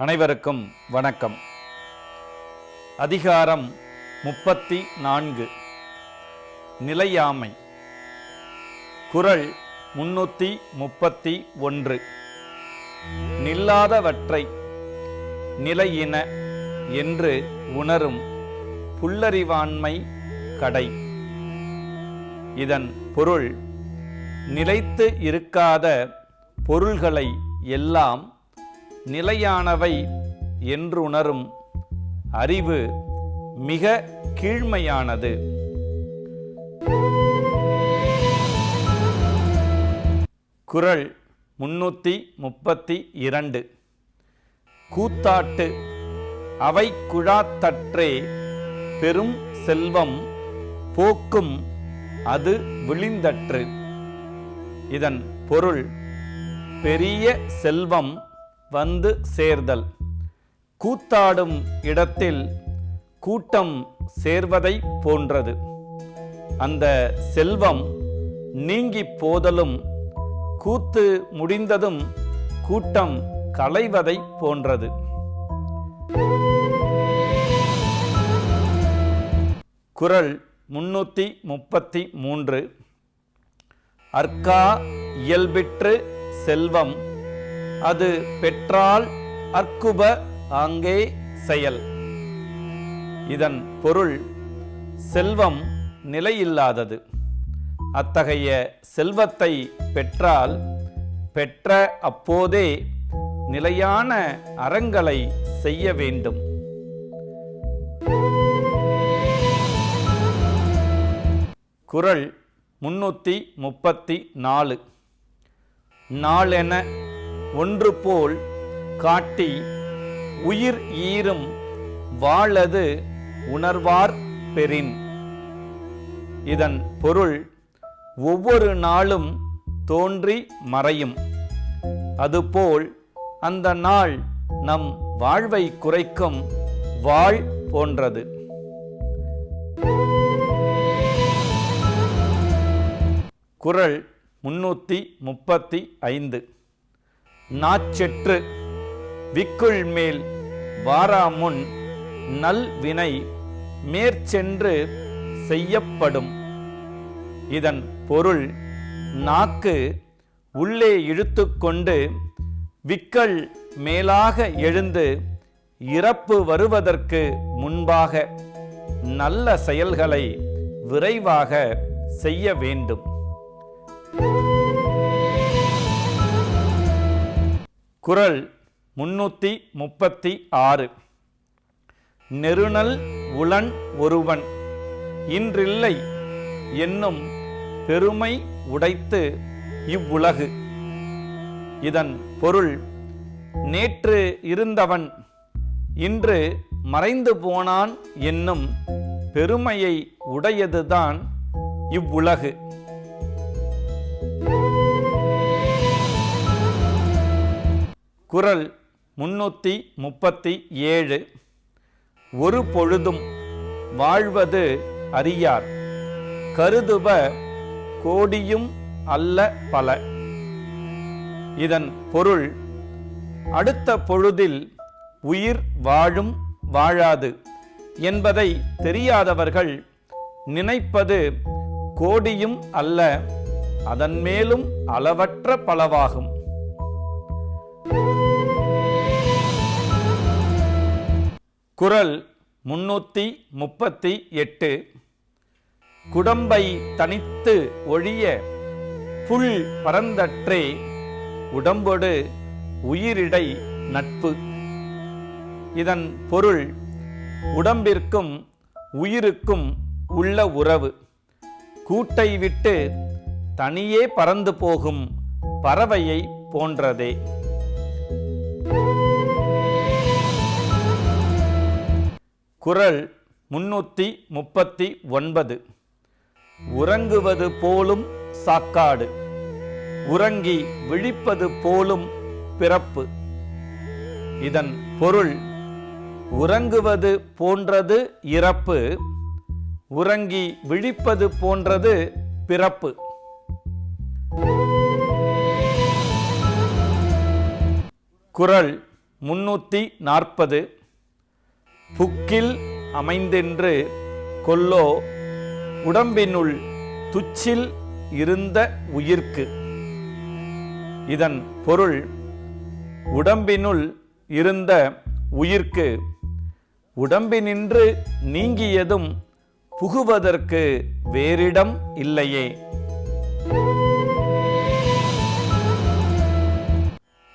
அனைவருக்கும் வணக்கம். அதிகாரம் முப்பத்தி நான்கு நிலையாமை. குரல் முன்னூற்றி முப்பத்தி ஒன்று. நில்லாதவற்றை நிலையின என்று உணரும் புல்லறிவாண்மை கடை. இதன் பொருள் நிலைத்து இருக்காத பொருள்களை எல்லாம் நிலையானவை என்றுணரும் அறிவு மிக கீழ்மையானது. குறள் முன்னூற்றி முப்பத்தி இரண்டு. கூத்தாட்டு அவை குழாத்தற்றே பெரும் செல்வம் போக்கும் அது விழிந்தற்று. இதன் பொருள் பெரிய செல்வம் வந்து சேர்தல். கூத்தாடும் இடத்தில் கூட்டம் சேர்வதை போன்றது. அந்த செல்வம் நீங்கி போதலும் கூத்து முடிந்ததும் கூட்டம் களைவதை போன்றது. குறள் முன்னூற்றி முப்பத்தி மூன்று. அர்க்கா இயல்பிற்று செல்வம் அது பெற்றால் அற்குப ஆங்கே செயல். இதன் பொருள் செல்வம் நிலையில்லாதது. அத்தகைய செல்வத்தை பெற்றால் பெற்ற அப்போதே நிலையான அறங்களை செய்ய வேண்டும். குறள் முன்னூற்றி முப்பத்தி நாலு. நாளென ஒன்று போல் காட்டி உயிர் ஈரும் வாழது உணர்வார் பெறின். இதன் பொருள் ஒவ்வொரு நாளும் தோன்றி மறையும். அதுபோல் அந்த நாள் நம் வாழ்வை குறைக்கும் வாழ் போன்றது. குறள் முன்னூற்றி முப்பத்தி ஐந்து. நாச்செற்று விக்குள் மேல் வாராமுன் நல் வினை மேற்சென்று செய்யப்படும். இதன் பொருள் நாக்கு உள்ளே இழுத்துக்கொண்டு விக்கல் மேலாக எழுந்து இறப்பு வருவதற்கு முன்பாக நல்ல செயல்களை விரைவாக செய்ய வேண்டும். குரல் முன்னூற்றி முப்பத்தி ஆறு. நெருணல் உளன் ஒருவன். இன்றில்லை என்னும் பெருமை உடைத்து இவ்வுலகு. இதன் பொருள் நேற்று இருந்தவன் இன்று மறைந்து போனான் என்னும் பெருமையை உடையதுதான் இவ்வுலகு. குரல் முன்னூற்றி முப்பத்தி ஏழு. ஒரு பொழுதும் வாழ்வது அறியார். கருதுப கோடியும் அல்ல பல. இதன் பொருள் அடுத்த பொழுதில் உயிர் வாழும் வாழாது என்பதை தெரியாதவர்கள் நினைப்பது கோடியும் அல்ல அதன் மேலும் அளவற்ற பலவாகும். குரல் முன்னூற்றி முப்பத்தி எட்டு. குடம்பை தனித்து ஒழிய புல் பரந்தற்றே உடம்பொடு உயிரிடை நட்பு. இதன் பொருள் உடம்பிற்கும் உயிருக்கும் உள்ள உறவு. கூட்டை விட்டு தனியே பறந்து போகும் பறவையை போன்றதே. குரல் முன்னூற்றி முப்பத்தி ஒன்பது. உறங்குவது போலும் சாக்காடு. உறங்கி விழிப்பது போலும் பிறப்பு. இதன் பொருள் உறங்குவது போன்றது இறப்பு உறங்கி விழிப்பது போன்றது பிறப்பு. குறள் முன்னூற்றி நாற்பது. புக்கில் அமைந்தென்று கொல்லோ உடம்பினுள் துச்சில் இருந்த உயிர்க்கு. இதன் பொருள் உடம்பினுள் இருந்த உயிர்க்கு. உடம்பினின்று நீங்கியதும் புகுவதற்கு வேறிடம் இல்லையே.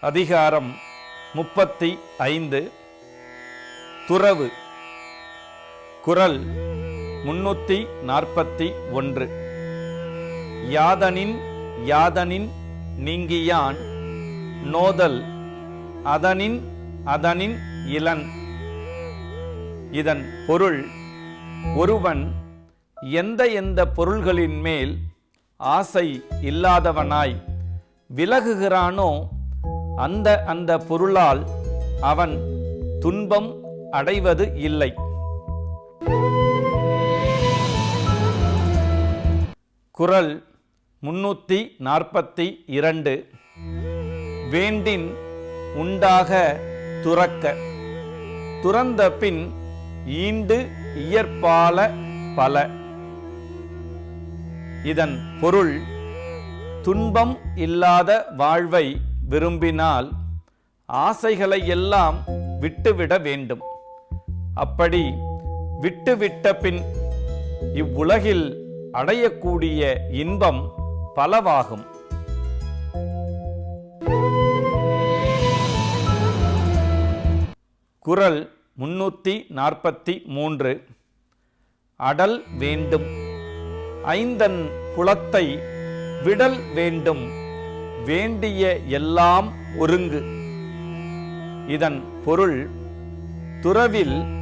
அதிகாரம் முப்பத்தி ஐந்து. துறவு. குரல் முன்னூத்தி நாற்பத்தி ஒன்று. யாதனின் யாதனின் நீங்கியான். நோதல் அதனின் அதனின் இளன். இதன் பொருள் ஒருவன் எந்த எந்த பொருள்களின் மேல் ஆசை இல்லாதவனாய் விலகுகிறானோ அந்த அந்த பொருளால் அவன் துன்பம் அடைவது இல்லை. குரல் முன்னூத்தி நாற்பத்தி இரண்டு. வேண்டின் உண்டாக துறக்க. துறந்த பின் ஈண்டு இயற்பால பல. இதன் பொருள் துன்பம் இல்லாத வாழ்வை விரும்பினால் ஆசைகளை எல்லாம் விட்டுவிட வேண்டும். அப்படி விட்டுவிட்ட பின் இவ்வுலகில் அடையக்கூடிய இன்பம் பலவாகும். குரல் முன்னூற்றி நாற்பத்தி மூன்று. அடல் வேண்டும். ஐந்தன் புலத்தை விடல் வேண்டும். வேண்டிய எல்லாம் ஒருங்கு. இதன் பொருள் துறவில்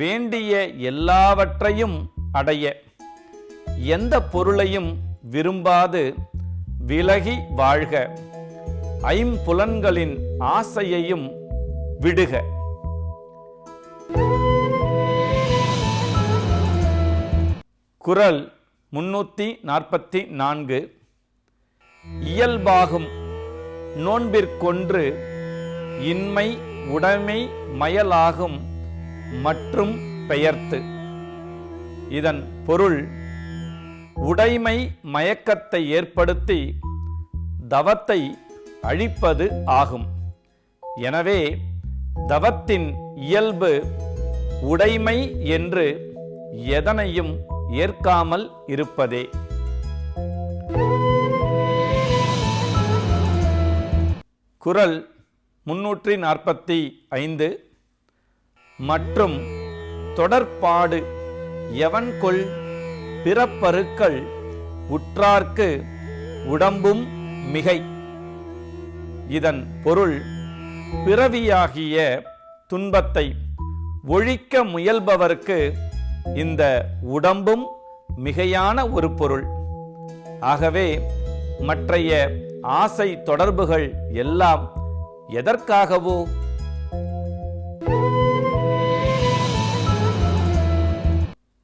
வேண்டிய எல்லாவற்றையும் அடைய. எந்த பொருளையும் விரும்பாது விலகி வாழ்க. ஐம்புலன்களின் ஆசையையும் விடுக. குரல் முன்னூத்தி நாற்பத்தி நான்கு. இயல்பாகும் நோன்பிற்கொன்று இன்மை உடைமை மயலாகும். மற்றும் பெயர்த்து. இதன் பொருள் உடைமை மயக்கத்தை ஏற்படுத்தி தவத்தை அழிப்பது ஆகும். எனவே தவத்தின் இயல்பு உடைமை என்று எதனையும் ஏற்காமல் இருப்பதே. குரல் முன்னூற்றி நாற்பத்தி ஐந்து. மற்றும் தொடர்பாடு எவன்கொள் பிறப்பருக்கள் உற்றார்க்கு உடம்பும் மிகை. இதன் பொருள் பிறவியாகிய துன்பத்தை ஒழிக்க முயல்பவர்க்கு இந்த உடம்பும் மிகையான ஒரு பொருள். ஆகவே மற்றைய ஆசை தொடர்புகள் எல்லாம் எதற்காகவோ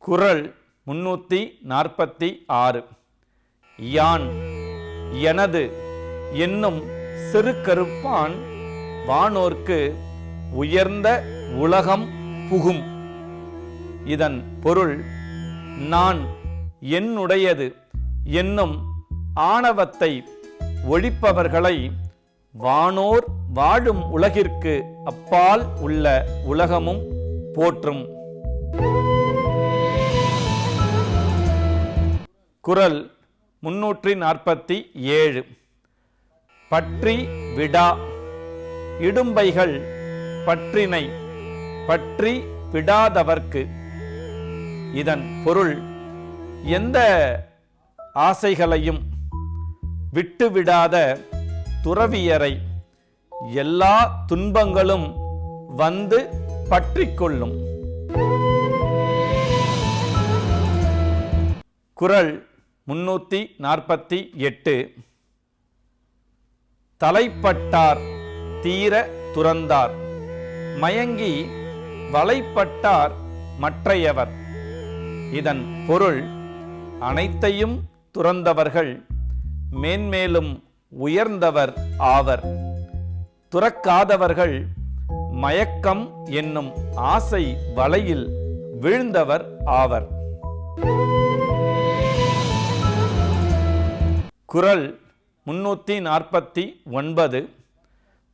குரல் முன்னூற்றி நாற்பத்தி ஆறு. யான் எனது என்னும் சிறு கருப்பான் வானோர்க்கு உயர்ந்த உலகம் புகும். இதன் பொருள் நான் என்னுடையது என்னும் ஆணவத்தை ஒழிப்பவர்களை வானோர் வாழும் உலகிற்கு அப்பால் உள்ள உலகமும் போற்றும். குரல் முன்னூற்றி நாற்பத்தி ஏழு. பற்றி விடா. இடும்பைகள் பற்றினை பற்றி விடாதவர்க்கு. இதன் பொருள் எந்த ஆசைகளையும் விட்டுவிடாத துறவியரை எல்லா துன்பங்களும் வந்து பற்றிக்கொள்ளும். குரல் முன்னூற்றி நாற்பத்தி எட்டு. தலைப்பட்டார் தீர துறந்தார். மயங்கி வலைப்பட்டார் மற்றையவர். இதன் பொருள் அனைத்தையும் துறந்தவர்கள் மேன்மேலும் உயர்ந்தவர் ஆவர். துறக்காதவர்கள் மயக்கம் என்னும் ஆசை வலையில் வீழ்ந்தவர் ஆவர். குறள் முன்னூற்றி நாற்பத்தி ஒன்பது.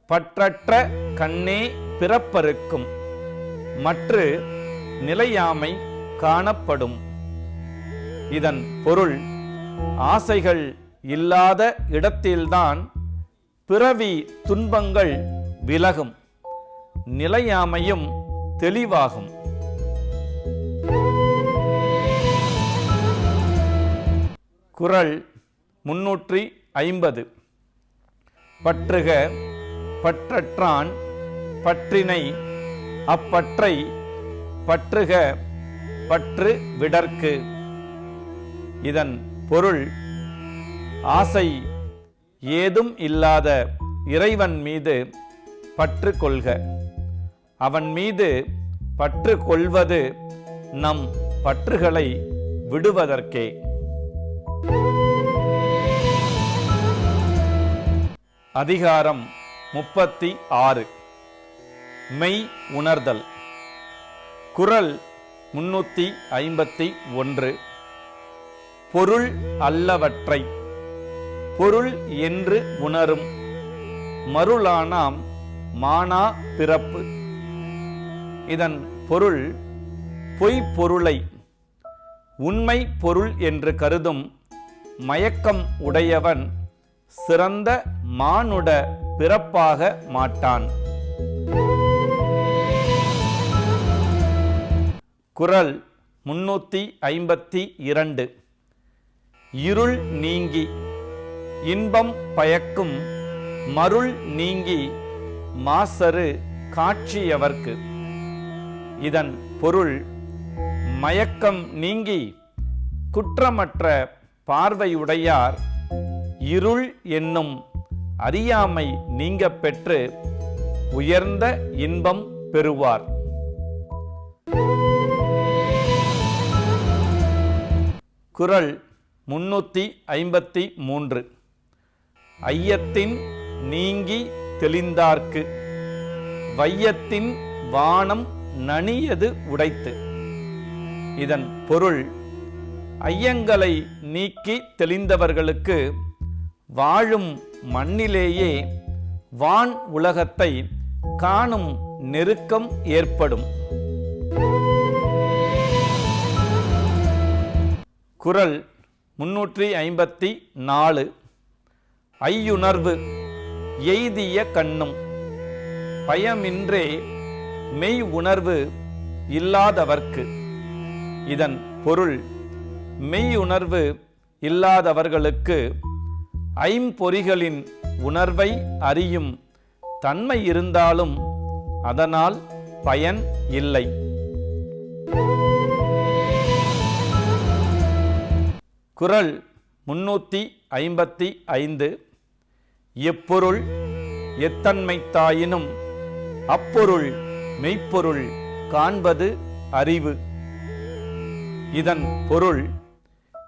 பற்றற்ற கண்ணே பிறப்பருக்கும் மற்று நிலையாமை காணப்படும். இதன் பொருள் ஆசைகள் இல்லாத இடத்தில்தான் பிறவி துன்பங்கள் விலகும். நிலையாமையும் தெளிவாகும். குறள் முன்னூற்றி ஐம்பது. பற்றுக பற்றற்றான் பற்றினை அப்பற்றை பற்றுக பற்று விடற்கு. இதன் பொருள் ஆசை ஏதும் இல்லாத இறைவன் மீது பற்று கொள்க. அவன் மீது பற்று கொள்வது நம் பற்றுகளை விடுவதற்கே. அதிகாரம் முப்பத்தி ஆறு. மெய் உணர்தல். குரல் முன்னூத்தி ஐம்பத்தி ஒன்று. பொருள் அல்லவற்றை. பொருள் என்று உணரும். மருளானாம் மானா பிறப்பு. இதன் பொருள் பொய்ப்பொருளை உண்மை பொருள் என்று கருதும் மயக்கம் உடையவன் சிறந்த மானுட பிறப்பாக மாட்டான். குரல் முன்னூத்தி ஐம்பத்தி இரண்டு. இருள் நீங்கி இன்பம் பயக்கும் மருள் நீங்கி மாசரு காட்சியவர்க்கு. இதன் பொருள் மயக்கம் நீங்கி குற்றமற்ற பார்வையுடையார் இருள் என்னும் அறியாமை நீங்க பெற்று உயர்ந்த இன்பம் பெறுவார். குரல் முன்னூத்தி ஐம்பத்தி மூன்று. ஐயத்தின் நீங்கி தெளிந்தார்க்கு. வையத்தின் வானம் நனியது உடைத்து. இதன் பொருள் ஐயங்களை நீக்கி தெளிந்தவர்களுக்கு வாழும் மண்ணிலேயே வான் உலகத்தை காணும் நெருக்கம் ஏற்படும். குரல் முன்னூற்றி ஐம்பத்தி நாலு. ஐயுணர்வு எய்திய கண்ணும். பயமின்றே மெய் உணர்வு இல்லாதவர்க்கு. இதன் பொருள் மெய் உணர்வு இல்லாதவர்களுக்கு ஐம்பொறிகளின் உணர்வை அறியும் தன்மை இருந்தாலும் அதனால் பயன் இல்லை. குரல் முன்னூற்றி ஐம்பத்தி ஐந்து. எப்பொருள் எத்தன்மைத்தாயினும் அப்பொருள் மெய்ப்பொருள் காண்பது அறிவு. இதன் பொருள்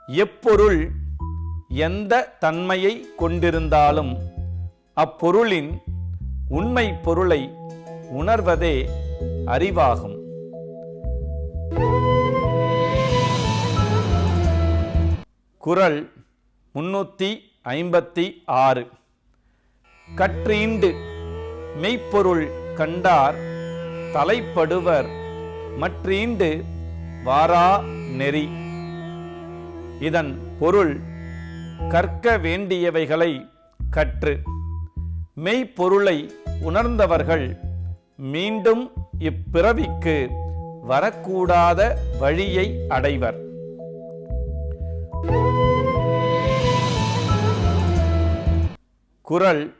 எப்பொருள் எந்த தன்மையை கொண்டிருந்தாலும் அப்பொருளின் உண்மை பொருளை உணர்வதே அறிவாகும். குரல் முன்னூத்தி ஐம்பத்தி ஆறு. கற்றீண்டு மெய்ப்பொருள் கண்டார் தலைப்படுவர் மற்றீண்டு வாரா நெறி. இதன் பொருள் கற்க வேண்டியவைகளை கற்று மெய்ப்பொருளை உணர்ந்தவர்கள் மீண்டும் இப்பிறவிக்கு வரக்கூடாத வழியை அடைவர். குரல்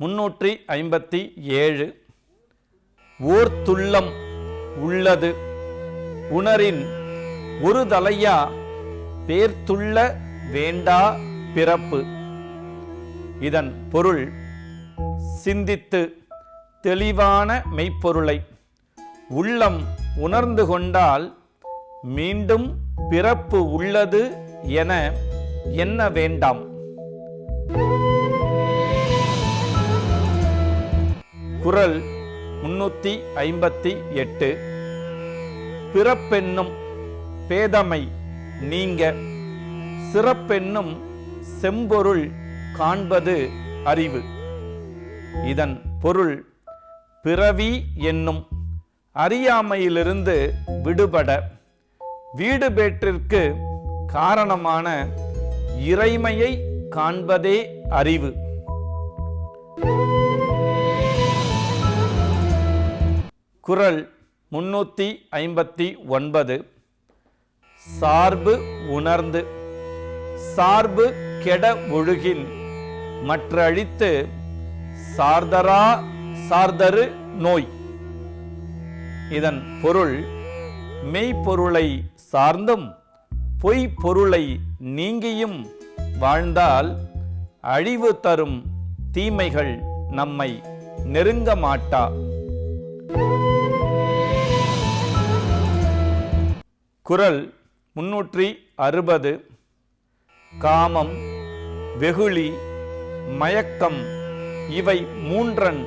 முன்னூற்றி ஐம்பத்தி ஏழு. ஓர்த்துள்ளம் உள்ளது. உணரின் ஒரு தலையா பேர்த்துள்ள வேண்டா பிறப்பு. இதன் பொருள் சிந்தித்து தெளிவான மெய்ப்பொருளை. உள்ளம் உணர்ந்து கொண்டால் மீண்டும் பிறப்பு உள்ளது என எண்ண வேண்டாம். குரல் முன்னூத்தி ஐம்பத்தி எட்டு. பிறப்பென்னும் பேதமை நீங்க. சிறப்பென்னும் செம்பொருள் காண்பது அறிவு. இதன் பொருள் பிறவி என்னும் அறியாமையிலிருந்து விடுபட வீடு பேற்றிற்கு காரணமான இறைமையை காண்பதே அறிவு. குறள் முன்னூத்தி ஐம்பத்தி ஒன்பது. சார்பு உணர்ந்து. சார்பு கெட ஒழுகின் மற்றழித்து சார்தரா சார்தரு நோய். இதன் பொருள் மெய்ப்பொருளை சார்ந்தும் பொய் பொருளை நீங்கியும் வாழ்ந்தால் அழிவு தரும் தீமைகள் நம்மை நெருங்க மாட்டா. குரல் முன்னூற்றி அறுபது. காமம் வெகுளி மயக்கம் இவை மூன்றன்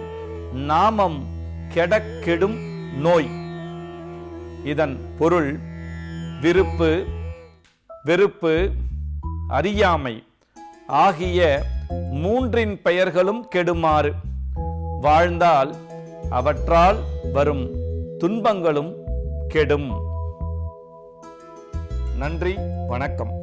நாமம் கெடக்கெடும் நோய். இதன் பொருள் விருப்பு வெறுப்பு அறியாமை ஆகிய மூன்றின் பெயர்களும் கெடுமாறு. வாழ்ந்தால் அவற்றால் வரும் துன்பங்களும் கெடும். நன்றி வணக்கம்.